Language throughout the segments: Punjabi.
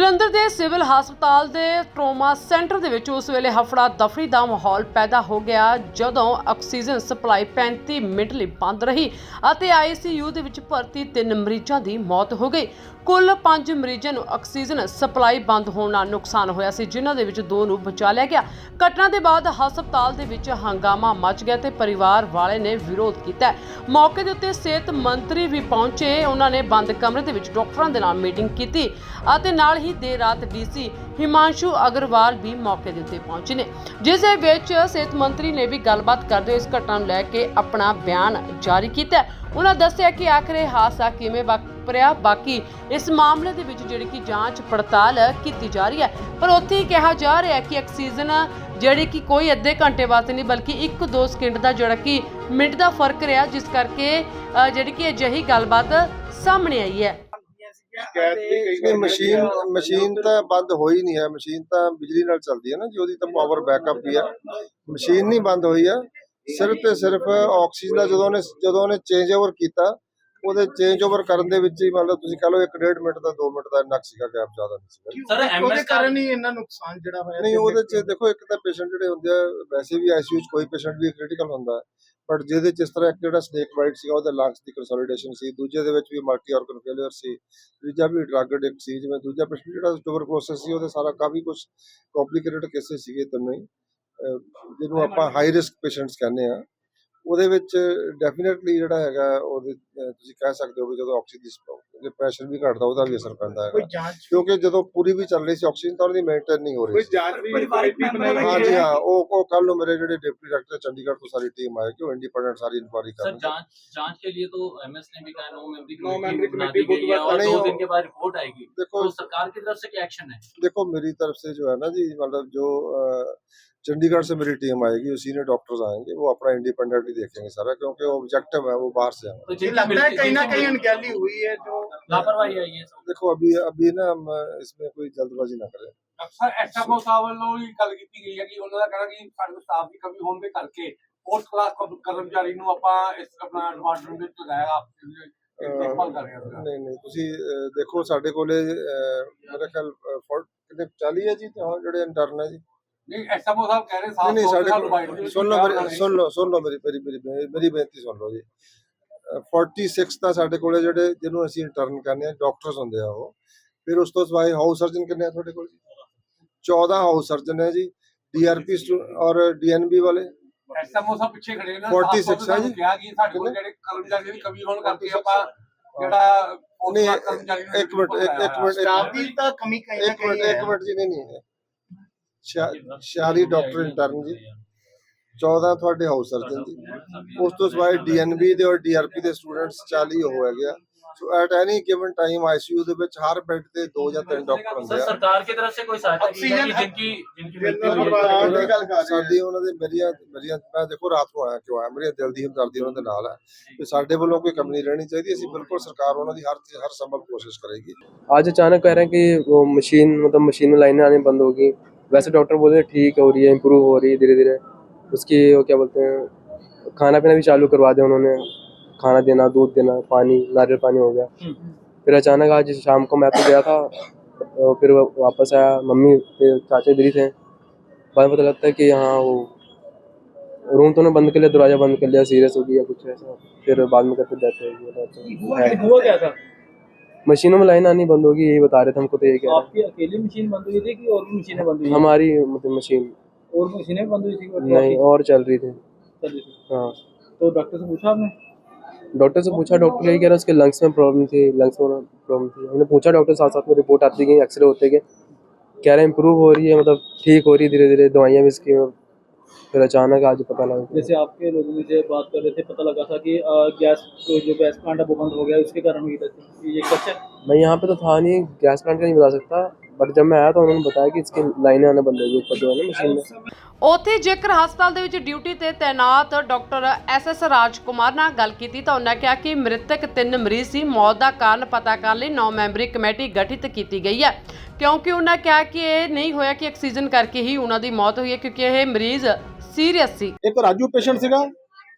ਜਲੰਧਰ ਦੇ ਸਿਵਲ ਹਸਪਤਾਲ ਦੇ ਟਰੋਮਾ ਸੈਂਟਰ ਦੇ ਵਿੱਚ ਉਸ ਵੇਲੇ ਹਫੜਾ ਦਫੜੀ ਦਾ ਮਾਹੌਲ ਪੈਦਾ ਹੋ ਗਿਆ, ਜਦੋਂ ਆਕਸੀਜਨ ਸਪਲਾਈ 35 ਮਿੰਟ ਲਈ ਬੰਦ ਰਹੀ ਅਤੇ ਆਈਸੀਯੂ ਦੇ ਵਿੱਚ ਭਰਤੀ ਤਿੰਨ ਮਰੀਜ਼ਾਂ ਦੀ ਮੌਤ ਹੋ ਗਈ। ਕੁੱਲ 5 ਮਰੀਜ਼ਾਂ ਨੂੰ ਆਕਸੀਜਨ ਸਪਲਾਈ ਬੰਦ ਹੋਣ ਨਾਲ ਨੁਕਸਾਨ ਹੋਇਆ ਸੀ, ਜਿਨ੍ਹਾਂ ਦੇ ਵਿੱਚ ਦੋ ਨੂੰ ਬਚਾ ਲਿਆ ਗਿਆ। ਘਟਨਾ ਦੇ ਬਾਅਦ ਹਸਪਤਾਲ ਦੇ ਵਿੱਚ ਹੰਗਾਮਾ ਮਚ ਗਿਆ ਤੇ ਪਰਿਵਾਰ ਵਾਲੇ ਨੇ ਵਿਰੋਧ ਕੀਤਾ। ਮੌਕੇ ਦੇ ਉੱਤੇ ਸਿਹਤ ਮੰਤਰੀ ਵੀ ਪਹੁੰਚੇ। ਉਹਨਾਂ ਨੇ ਬੰਦ ਕਮਰੇ ਦੇ ਵਿੱਚ ਡਾਕਟਰਾਂ ਦੇ ਨਾਲ ਮੀਟਿੰਗ ਕੀਤੀ ਅਤੇ ਨਾਲ ਹੀ ਦੇਰ ਰਾਤ ਡੀਸੀ ਹਿਮਾਂਸ਼ੂ ਅਗਰਵਾਲ ਵੀ ਮੌਕੇ ਦੇ ਉੱਤੇ ਪਹੁੰਚੇ ਨੇ। ਜਿਸ ਦੇ ਵਿੱਚ ਸਿਹਤ ਮੰਤਰੀ ਨੇ ਵੀ ਗੱਲਬਾਤ ਕਰਦੇ ਹੋਏ ਇਸ ਘਟਨਾ ਨੂੰ ਲੈ ਕੇ ਆਪਣਾ ਬਿਆਨ ਜਾਰੀ ਕੀਤਾ ਉਹਨਾਂ ਦੱਸਿਆ ਕਿ ਆਖਰ ਹਾਦਸਾ ਕਿਵੇਂ ਵਾਪਰਿਆ ਬਾਕੀ ਇਸ ਮਾਮਲੇ ਦੇ ਵਿੱਚ ਜਿਹੜੀ ਕਿ ਜਾਂਚ ਪੜਤਾਲ ਕੀਤੀ ਜਾ ਰਹੀ ਹੈ। ਪਰ ਉੱਥੇ ਹੀ ਕਿਹਾ ਜਾ ਰਿਹਾ ਕਿ ਆਕਸੀਜਨ ਜਿਹੜੀ ਕਿ ਕੋਈ ਅੱਧੇ ਘੰਟੇ ਵਾਸਤੇ ਨਹੀਂ ਬਲਕਿ 1-2 ਸਕਿੰਟ ਦਾ ਜਿਹੜਾ ਕਿ ਮਿੰਟ ਦਾ ਫ਼ਰਕ ਰਿਹਾ ਜਿਸ ਕਰਕੇ ਅ, ਜਿਹੜੀ ਕਿ ਅਜਿਹੀ ਗੱਲਬਾਤ ਸਾਹਮਣੇ ਆਈ ਹੈ। ਸ਼ਿਕਾਇਤ ਵੀ ਕਈ ਨਹੀਂ ਵਾਰ ਮਸ਼ੀਨ ਮਸ਼ੀਨ ਤਾਂ ਬੰਦ ਹੋਈ ਨਹੀਂ ਹੈ। ਮਸ਼ੀਨ ਤਾਂ ਬਿਜਲੀ ਨਾਲ ਚੱਲਦੀ ਹੈ ਨਾ ਜੀ ਉਹਦੀ ਤਾਂ ਪਾਵਰ ਬੈਕਅਪ ਹੀ। ਆ ਮਸ਼ੀਨ ਨਹੀਂ ਬੰਦ ਹੋਈ ਆ ਸਿਰਫ ਤੇ ਸਿਰਫ ਆਕਸੀਜਨ ਦਾ ਜਦੋਂ ਉਹਨੇ ਜਦੋਂ ਉਹਨੇ ਚੇਂਜ ਓਵਰ ਕੀਤਾ ਉਹਦੇ ਚੇਂਜ ਓਵਰ ਕਰਨ ਦੇ ਵਿੱਚ ਹੀ ਮਤਲਬ ਤੁਸੀਂ ਕਹ ਲਓ 1.5 ਮਿੰਟ ਦਾ 2 ਮਿੰਟ ਦਾ ਇੰਨਾ ਸੀਗਾ ਗੈਪ ਜ਼ਿਆਦਾ ਨਹੀਂ ਸੀਗਾ। ਸਰ ਐਮਐਸ ਕਾਰਨ ਹੀ ਇੰਨਾ ਨੁਕਸਾਨ ਜਿਹੜਾ ਹੋਇਆ ਨਹੀਂ ਉਹਦੇ ਚ ਦੇਖੋ ਇੱਕ ਤਾਂ ਪੇਸ਼ੈਂਟ ਜਿਹੜੇ ਹੁੰਦੇ ਆ ਵੈਸੇ ਵੀ ਆਈਸੀਯੂ ਚ ਕੋਈ ਪੇਸ਼ੈਂਟ ਵੀ ਕ੍ਰਿਟੀਕਲ ਹੁੰਦਾ ਹੈ ਬਟ ਜਿਹਦੇ ਚ ਇਸ ਤਰ੍ਹਾਂ ਇੱਕ ਜਿਹੜਾ ਸਨੇਕ ਬਾਈਟ ਸੀਗਾ ਉਹਦੇ ਲੰਗਸ ਦੀ ਕੰਸੋਲੀਡੇਸ਼ਨ ਸੀ ਦੂਜੇ ਦੇ ਵਿੱਚ ਵੀ ਮਲਟੀ ਆਰਗਨ ਫੇਲਿਅਰ ਸੀ ਤੀਜਾ ਵੀ ਡਰਗ ਐਡਿਕਟ ਸੀ ਜਿਵੇਂ ਦੂਜਾ ਪੇਸ਼ੈਂਟ ਜਿਹੜਾ ਟੂਬਰਕਲੋਸਿਸ ਸੀ ਉਹਦੇ ਸਾਰਾ ਕਾਫੀ ਕੁਝ ਕੰਪਲਿਕੇਟਡ ਕੇਸਿਸ ਸੀਗੇ ਤਿੰਨੋਂ ਹੀ ਜਿਹਨੂੰ ਆਪਾਂ ਹਾਈ ਰਿਸਕ ਪੇਸ਼ੈਂਟਸ ਕਹਿੰਦੇ ਆ ਉਹਦੇ ਵਿੱਚ ਡੈਫੀਨਿਟਲੀ ਜਿਹੜਾ ਹੈਗਾ ਉਹਦੇ ਤੁਸੀਂ ਕਹਿ ਸਕਦੇ ਹੋ ਕਿ ਜਦੋਂ ਆਕਸੀਜਨ ਦੇ ਪ੍ਰੈਸ਼ਰ ਵੀ ਘਟਦਾ ਉਹਦਾ ਵੀ ਅਸਰ ਪੈਂਦਾ ਹੈਗਾ। ਕਿਉਂਕਿ ਜਦੋਂ ਪੂਰੀ ਵੀ ਚੱਲ ਰਹੀ ਸੀ ਆਕਸੀਜਨ ਤਾਂ ਉਹਦੀ ਮੇਨਟੇਨ ਨਹੀਂ ਹੋ ਰਹੀ ਹਾਂ ਜੀ ਹਾਂ ਉਹ ਉਹ ਕੱਲ ਨੂੰ ਮੇਰੇ ਜਿਹੜੇ ਡਿਪਟੀ ਡਾਇਰੈਕਟਰ ਚੰਡੀਗੜ੍ਹ ਤੋਂ ਸਾਰੀ ਟੀਮ ਆਏ ਕਿ ਉਹ ਇੰਡੀਪੈਂਡੈਂਟ ਸਾਰੀ ਇਨਕੁਆਇਰੀ ਕਰ ਰਹੀ ਜਾਂਚ ਕੇ ਲਈ ਤਾਂ ਐਮਐਸ ਨੇ ਵੀ ਕਹਾ ਨੋ ਮੈਂਬਰੀ ਕਮੇਟੀ ਬੁੱਧਵਾਰ और दो दिन के बाद रिपोर्ट आएगी देखो तो सरकार की तरफ से क्या एक्शन है देखो मेरी तरफ से जो है ना जी मतलब जो चंडीगढ़ से मेरी टीम आएगी सीनियर डॉक्टर्स आएंगे वो अपना इंडिपेंडेंटली देखेंगे सारा क्योंकि वो ऑब्जेक्टिव है वो बाहर से है तो ये जिनकी लगता है मृत्यु- कहीं ना जिनकी कहीं मृत्यु- अनगैली हुई है जो लापरवाही आई है सब देखो अभी अभी ना हम इसमें कोई जल्दबाजी ना करें ਅਕਸਰ ਐਸਐਮਓ ਸਾਹਿਬ ਵੱਲੋਂ ਵੀ ਗੱਲ ਕੀਤੀ ਗਈ ਹੈ ਕਿ ਉਹਨਾਂ ਦਾ ਕਹਿਣਾ ਕਿ ਸਾਡੇ ਸਟਾਫ ਦੀ ਕਮੀ ਹੋਣ ਦੇ ਕਰਕੇ ਫੋਰਥ ਕਲਾਸ ਕਰਮਚਾਰੀ ਨੂੰ ਆਪਾਂ ਇਸ ਆਪਣਾ ਡਿਪਾਰਟਮੈਂਟ ਵਿੱਚ ਲਗਾਇਆ ਆਪ ਦੇਖਭਾਲ ਕਰ ਰਹੇ ਹਾਂ ਨਹੀਂ ਨਹੀਂ ਤੁਸੀਂ ਅ, ਦੇਖੋ ਸਾਡੇ ਕੋਲੇ ਅ, ਮੇਰੇ ਖਿਆਲ ਅ, ਫੋਰ- ਕਿੰਨੇ 40 ਹੈ ਜੀ ਤੇ ਹੁਣ ਜਿਹੜੇ ਇੰਟਰਨ ਹੈ ਜੀ ਨਹੀਂ ਐਸਐਮਓ ਸਾਹਿਬ ਕਹਿ ਰਹੇ ਨਹੀਂ ਨਹੀਂ ਸਾਡੇ ਸੁਣ ਲਓ ਮੇਰੀ- ਸੁਣ ਲਓ ਸੁਣ ਲਓ ਮੇਰੀ ਮੇਰੀ ਮੇਰੀ ਬੇ- ਮੇਰੀ ਬੇਨਤੀ ਸੁਣ ਲਓ ਜੀ। ਅਹ 46 ਤਾਂ ਸਾਡੇ ਕੋਲੇ ਜਿਹੜੇ ਜਿਹਨੂੰ ਅਸੀਂ ਇੰਟਰਨ ਕਰਨੇ ਆ ਡਾਕਟਰਸ ਹੁੰਦੇ ਆ ਉਹ। ਫਿਰ ਉਸ ਤੋਂ ਸਿਵਾਏ ਹਾਊਸ ਸਰਜਨ ਕਿੰਨੇ ਆ ਤੁਹਾਡੇ ਕੋਲ ਜੀ? 14 ਹਾਊਸ ਸਰਜਨ ਹੈ ਜੀ ਡੀਆਰਪੀ ਔਰ ਡੀਐਨਬੀ ਵਾਲੇ। ਐਸਐਮਓ ਸਾਹਿਬ ਪਿੱਛੇ ਖੜੇ ਨੇ 46 ਸਾਹਿਬ ਨੂੰ ਕਿਹਾ ਕਿ ਸਾਡੇ ਕੋਲ ਜਿਹੜੇ ਕਰਮਚਾਰੀ ਦੀ ਕਮੀ ਹੋਣ ਕਰਕੇ ਆਪਾਂ ਜਿਹੜਾ ਨਹੀਂ, ਇੱਕ ਮਿੰਟ ਇੱਕ- ਇੱਕ ਮਿੰਟ ਇੱਕ- ਸਟਾਫ ਦੀ ਤਾਂ ਕਮੀ ਕਹੀ ਇੱਕ ਮਿੰਟ ਇੱਕ ਮਿੰਟ ਜੀ ਨਹੀਂ ਨਹੀਂ। 46 ਡਾਕਟਰ ਇੰਟਰਨ ਜੀ। 14 ਤੁਹਾਡੇ ਹਾਊਸ ਸਰਜਨ ਜੀ। ਉਸ ਤੋਂ ਸਿਵਾਏ ਡੀਐਨਬੀ ਦੇ ਔਰ ਡੀਆਰਪੀ ਦੇ ਸਟੂਡੈਂਟਸ 40 ਹੋ ਗਿਆ so at any given time ICU ਦੇ ਵਿੱਚ ਹਰ ਬੈੱਡ ਤੇ ਦੋ ਜਾਂ ਤਿੰਨ ਡਾਕਟਰ ਹੁੰਦੇ ਆ। ਸਰਕਾਰ ਦੀ ਤਰਫ ਸੇ ਕੋਈ ਸਹਾਇਤਾ ਕੀ ਹੈ ਜਿੰਕੀ ਜਿੰਕੀ ਮ੍ਰਿਤਿੂ ਸਾਡੀ ਉਹਨਾਂ ਦੇ ਮੇਰੀਆਂ ਮੇਰੀਆਂ ਮੈਂ ਦੇਖੋ ਰਾਤ ਨੂੰ ਆਇਆ ਕਿਉਂ ਆਇਆ? ਮੇਰੀ ਦਿਲ ਦੀ ਹਮਦਰਦੀ ਉਹਨਾਂ ਦੇ ਨਾਲ ਹੈ। ਕਿ ਸਾਡੇ ਵੱਲੋਂ ਕੋਈ ਕਮੀ ਨਹੀਂ ਰਹਿਣੀ ਚਾਹੀਦੀ। ਅਸੀਂ ਬਿਲਕੁਲ ਸਰਕਾਰ ਉਹਨਾਂ ਦੀ ਹਰ ਹਰ ਸੰਭਵ ਕੋਸ਼ਿਸ਼ ਕਰੇਗੀ। ਅੱਜ ਅਚਾਨਕ ਕਹਿ ਰਹੇ ਕਿ ਮਸ਼ੀਨ ਮਤਲਬ ਮਸ਼ੀਨ ਲਾਈਨਾਂ ਆਣੀ ਬੰਦ ਹੋ ਗਈ वैसे डॉक्टर बोल रहे ठीक हो रही है इम्प्रूव हो रही है धीरे धीरे उसकी वो क्या बोलते हैं खाना पीना भी चालू करवा दिया उन्होंने। खाना देना दूध देना पानी नारियल पानी हो गया। फिर अचानक आज शाम को मैं तो गया था तो फिर वापस आया मम्मी फिर चाचा इधर ही थे। बाद में पता लगता है कि हाँ वो रूम तो उन्होंने बंद कर लिया दरवाज़ा बंद कर लिया सीरियस हो गया कुछ ऐसा। फिर बाद में करते हो क्या था? मशीनों में लाइन आनी बंद होगी यही बता रहे थे हमको तो ये आपकी अकेली मशीन बंद हुई थी कि और भी मशीनें बंद हुई हमारी मतलब मशीन। और मशीनें बंद हुई थी नहीं और चल रही थी। चल रही थी। हाँ। तो डॉक्टर से पूछा आपने? डॉक्टर से पूछा डॉक्टर यही कह रहा है उसके लंग्स में प्रॉब्लम थी लंग्स में प्रॉब्लम थी। हमने पूछा डॉक्टर साथ साथ में रिपोर्ट आती गई एक्सरे होते गए। कह रहे हैं इम्प्रूव हो रही है मतलब ठीक हो रही है धीरे धीरे दवाइयाँ भी इसकी फिर अचानक आज पता लगा जैसे आपके लोग मुझे बात कर रहे थे पता लगा था कि गैस तो जो गैस प्लांट है वो बंद हो गया उसके कारण हुई था ये सच है? मैं यहाँ पे तो था नहीं गैस प्लांट का नहीं बता सकता। बट जब मैं आया तो उन्होंने बताया कि इसकी लाइनें आने बंद हो गई ऊपर जो है ना मशीन में ਉੱਥੇ ਜੇਕਰ ਹਸਪਤਾਲ ਦੇ ਵਿੱਚ ਡਿਊਟੀ ਤੇ ਤਾਇਨਾਤ ਡਾਕਟਰ ਐਸ ਐਸ ਰਾਜਕੁਮਾਰ ਨਾਲ ਗੱਲ ਕੀਤੀ ਤਾਂ ਉਹਨਾਂ ਕਿਹਾ ਕਿ ਮ੍ਰਿਤਕ ਤਿੰਨ ਮਰੀਜ਼ ਸੀ ਮੌਤ ਦਾ ਕਾਰਨ ਪਤਾ ਕਰਨ ਲਈ 9 ਮੈਂਬਰੀ ਕਮੇਟੀ ਗਠਿਤ ਕੀਤੀ ਗਈ ਹੈ ਕਿਉਂਕਿ ਉਹਨਾਂ ਕਿਹਾ ਕਿ ਇਹ ਨਹੀਂ ਹੋਇਆ ਕਿ ਆਕਸੀਜਨ ਕਰਕੇ ਹੀ ਉਹਨਾਂ ਦੀ ਮੌਤ ਹੋਈ ਹੈ ਕਿਉਂਕਿ ਇਹ ਮਰੀਜ਼ ਸੀਰੀਅਸ ਸੀ ਇੱਕ ਰਾਜੂ ਪੇਸ਼ੈਂਟ ਸੀਗਾ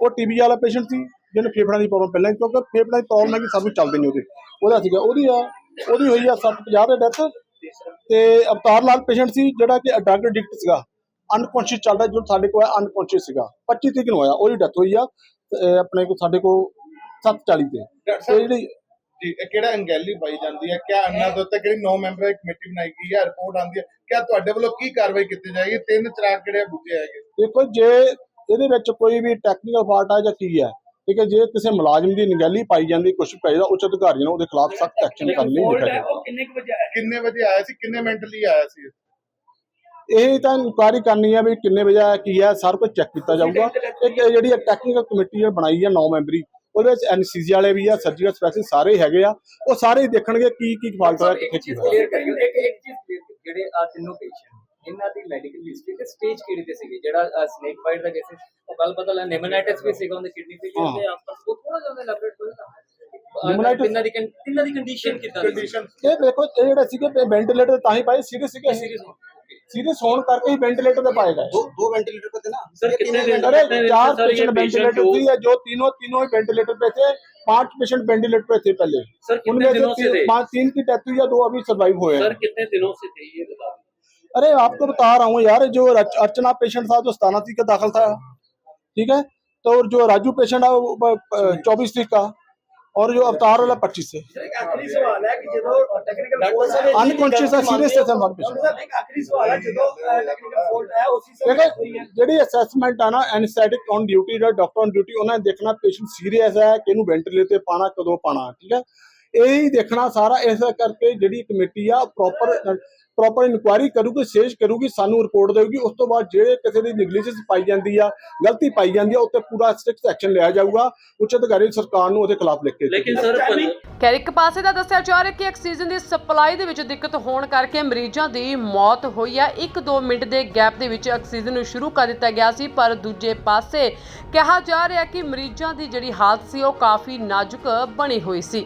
ਉਹ ਟੀਬੀ ਵਾਲਾ ਪੇਸ਼ੈਂਟ ਸੀ ਜਿਹਨੂੰ ਫੇਫੜਿਆਂ ਦੀ ਪ੍ਰੋਬਲਮ ਪਹਿਲਾਂ ਹੀ ਕਿਉਂਕਿ ਫੇਫੜਿਆਂ ਦੀ ਪ੍ਰੋਬਲਮ ਹੈ ਕਿ ਸਭ ਨੂੰ ਚੱਲਦੇ ਨਹੀਂ ਉਹਦੇ ਉਹਦਾ ਸੀਗਾ ਉਹਦੀ ਆ ਉਹਦੀ ਹੋਈ ਆ 750 ਦੇ ਡੈਥ ਤੇ ਅਵਤਾਰ ਲਾਲ ਪੇਸ਼ੈਂਟ ਸੀ ਜਿਹੜਾ ਕਿ ਡਰਗ ਐਡਿਕਟ ਸੀਗਾ। ਅਨਕੌਂਸ਼ੀਅਸ ਚੱਲਦਾ ਜੋ ਸਾਡੇ ਕੋਲ ਅਨਕੌਂਸ਼ੀਅਸ ਸੀਗਾ। 25 ਤਰੀਕ ਨੂੰ ਹੋਇਆ ਉਹਦੀ ਡੈਥ ਹੋਈ ਆ ਆਪਣੇ ਕੋਲ ਸਾਡੇ ਕੋਲ 740 ਤੇ। ਜਿਹੜੀ ਜੀ ਇਹ ਕਿਹੜਾ ਅੰਗੈਲੀ ਪਾਈ ਜਾਂਦੀ ਹੈ? ਕਿਆ ਅੰਨਾ ਦੇ ਉੱਤੇ ਕਿਹੜੀ 9 ਮੈਂਬਰਾਂ ਕਮੇਟੀ ਬਣਾਈ ਗਈ ਹੈ? ਰਿਪੋਰਟ ਆਂਦੀ ਹੈ? ਕਿਆ ਤੁਹਾਡੇ ਵੱਲੋਂ ਕੀ ਕਾਰਵਾਈ ਕੀਤੀ ਜਾਏਗੀ? ਤਿੰਨ ਚਰਾਗ ਕਿਹੜੇ ਬੁੱਝੇ ਹੈਗੇ? ਦੇਖੋ ਜੇ ਇਹਦੇ ਵਿੱਚ ਕੋਈ ਵੀ ਟੈਕਨੀਕਲ ਫਾਲਟ ਆ ਜਾਂ ਕੀ ਹੈ ਠੀਕ ਹੈ ਜੇ ਕਿਸੇ ਮੁਲਾਜ਼ਮ ਦੀ ਨਿਗਹਿਲੀ ਪਾਈ ਜਾਂਦੀ ਕੁਝ ਪਈ ਦਾ ਉੱਚ ਅਧਿਕਾਰੀਆਂ ਨੂੰ ਉਹਦੇ ਖਿਲਾਫ ਸਖਤ ਐਕਸ਼ਨ ਕਰਨ ਲਈ ਲਿਖਿਆ ਗਿਆ ਉਹ ਕਿੰਨੇ ਕੁ ਵਜੇ ਆਇਆ ਕਿੰਨੇ ਵਜੇ ਆਇਆ ਸੀ? ਕਿੰਨੇ ਮੈਂਟਲੀ ਆਇਆ ਸੀ ਇਹ? ਤਾਂ ਇਨਕੁਆਇਰੀ ਕਰਨੀ ਹੈ ਵੀ ਕਿੰਨੇ ਵਜੇ ਆਇਆ ਕੀ ਹੈ ਸਾਰਾ ਕੁਝ ਚੈੱਕ ਕੀਤਾ ਜਾਊਗਾ। ਇੱਕ ਇਹ ਜਿਹੜੀ ਟੈਕਨੀਕਲ ਕਮੇਟੀ ਹੈ ਬਣਾਈ ਹੈ 9 ਮੈਂਬਰੀ ਉਹਦੇ ਵਿੱਚ ਐਨਸੀਸੀ ਵਾਲੇ ਵੀ ਆ ਸਰਜੀਕਲ ਸਪੈਸ਼ਲਿਸਟ ਸਾਰੇ ਹੈਗੇ ਆ। ਉਹ ਸਾਰੇ ਦੇਖਣਗੇ ਕੀ ਕੀ ਫਾਲਟ ਹੋਇਆ ਕਿੱਥੇ ਕੀ ਹੋਇਆ। ਇੱਕ ਇੱਕ ਚੀਜ਼। ਜਿਹੜੇ ਆ ਤਿੰਨੋਂ ਪੇਸ਼ੈਂਟ ਇਹਨਾਂ ਦੀ ਮੈਡੀਕਲ ਹਿਸਟਰੀ ਤੇ ਸਟੇਜ ਕਿਹੜੀ ਤੇ ਸੀਗੇ ਜਿਹੜਾ ਸਨੇਕ ਬਾਈਟ ਦਾ ਕੇਸ ਉਹ ਕੱਲ ਪਤਾ ਲੱਗਾ ਨਿਮੋਨਾਈਟਿਸ ਵੀ ਸੀਗਾ ਉਹਦੇ ਕਿਡਨੀ ਤੇ ਹਾਂ। ਤੇ ਆਪਸ ਉਹ ਥੋੜਾ ਜਿਹਾ ਲੈਬੋਰੇਟਰੀ ਕੋਲ Pneumonitis- ਤਿੰਨਾਂ ਦੀ con- ਤਿੰਨਾਂ ਦੀ ਕੰਡੀਸ਼ਨ ਕਿਦਾਂ ਦੀ ਕੰਡੀਸ਼ਨ ਇਹ ਦੇਖੋ ਇਹ ਜਿਹੜੇ ਸੀਗੇ ਵੈਂਟੀਲੇਟਰ ਤਾਂ ਹੀ ਪਾਏ ਸੀਰੀਅਸ ਸੀਗੇ ਸੀਰੀਅਸ ਸੀਰੀਅਸ ਹੋਣ ਕਰਕੇ ਹੀ ਵੈਂਟੀਲੇਟਰ ਤੇ ਪਾਏ ਗਏ दो वेंटिलेटर पे थे ना सर कितने दिन अरे कितने दिन चार से सर ये पेशेंट पेशेंट वेंटिलेटर जो थी या जो तीनों तीनों ही वेंटिलेटर पे थे पांच पेशेंट वेंटिलेटर पे थे पहले सर कितने उनमें से दिनों से तीन, थे पांच तीन की डेथ हुई है दो अभी सर्वाइव हुए हैं सर कितने दिनों से थे ये बता दीजिए। अरे आपको बता रहा हूँ यार जो रच- अर्चना पेशेंट था जो सताना तरीक का दाखिल था ठीक है तो और जो राजू पेशेंट है वो चौबीस तरीक का और जो अवतार वाला पच्चीस से ਇੱਕ ਆਖਰੀ ਸਵਾਲ ਹੈ ਕਿ ਜਦੋਂ ਟੈਕਨੀਕਲ ਫੋਲਟ अनकॉन्शियस है सीरियस है हमारे पेशेंट ਇੱਕ ਆਖਰੀ ਸਵਾਲ ਹੈ ਜਦੋਂ ਟੈਕਨੀਕਲ ਫੋਲਟ ਹੈ ਉਸੇ ਸਮੇਂ ਦੇਖੋ ਹੋਈ ਹੈ ਜਿਹੜੀ ਅਸੈਸਮੈਂਟ ਆ ਨਾ ਐਨਸਥੈਟਿਕ ਔਨ ਡਿਊਟੀ ਦਾ ਡਾਕਟਰ ਔਨ ਡਿਊਟੀ ਉਹਨਾਂ ਨੇ ਦੇਖਣਾ ਪੇਸ਼ੈਂਟ ਸੀਰੀਅਸ ਹੈ ਕਿ ਇਹਨੂੰ ਵੈਂਟੀਲੇਟਰ ਤੇ ਪਾਣਾ ਕਦੋਂ ਪਾਣਾ ਠੀਕ ਹੈ ਇਹ ਹੀ ਦੇਖਣਾ ਸਾਰਾ ਇਸ ਕਰਕੇ ਜਿਹੜੀ ਕਮੇਟੀ ਆ ਪ੍ਰੋਪਰ ਪ੍ਰੋਪਰ ਇਨਕੁਆਇਰੀ ਕਰੂਗੀ ਸੇਸ਼ ਕਰੂਗੀ ਸਾਨੂੰ ਰਿਪੋਰਟ ਦੇਊਗੀ ਉਸ ਤੋਂ ਬਾਅਦ ਜਿਹੜੇ ਕਿਸੇ ਦੀ ਨੈਗਲੀਜੈਂਸ ਪਾਈ ਜਾਂਦੀ ਆ ਗਲਤੀ ਪਾਈ ਜਾਂਦੀ ਆ ਉੱਤੇ ਪੂਰਾ ਸਟ੍ਰਿਕਟ ਐਕਸ਼ਨ ਲਿਆ ਜਾਊਗਾ ਉੱਚ ਅਧਿਕਾਰੀ ਸਰਕਾਰ ਨੂੰ ਉਹਦੇ ਖਿਲਾਫ ਲਿਖ ਕੇ ਲੇਕਿਨ ਸਰ ਖੈਰ ਇੱਕ ਪਾਸੇ ਦਾ ਦੱਸਿਆ ਜਾ ਰਿਹਾ ਕਿ ਆਕਸੀਜਨ ਦੀ ਸਪਲਾਈ ਦੇ ਵਿੱਚ ਦਿੱਕਤ ਹੋਣ ਕਰਕੇ ਮਰੀਜ਼ਾਂ ਦੀ ਮੌਤ ਹੋਈ ਆ। 1-2 ਮਿੰਟ ਦੇ ਗੈਪ ਦੇ ਵਿੱਚ ਆਕਸੀਜਨ ਨੂੰ ਸ਼ੁਰੂ ਕਰ ਦਿੱਤਾ ਗਿਆ ਸੀ ਪਰ ਦੂਜੇ ਪਾਸੇ ਕਿਹਾ ਜਾ ਰਿਹਾ ਕਿ ਮਰੀਜ਼ਾਂ ਦੀ ਜਿਹੜੀ ਹਾਲਤ ਸੀ ਉਹ ਕਾਫੀ ਨਾਜ਼ੁਕ ਬਣੀ ਹੋਈ ਸੀ।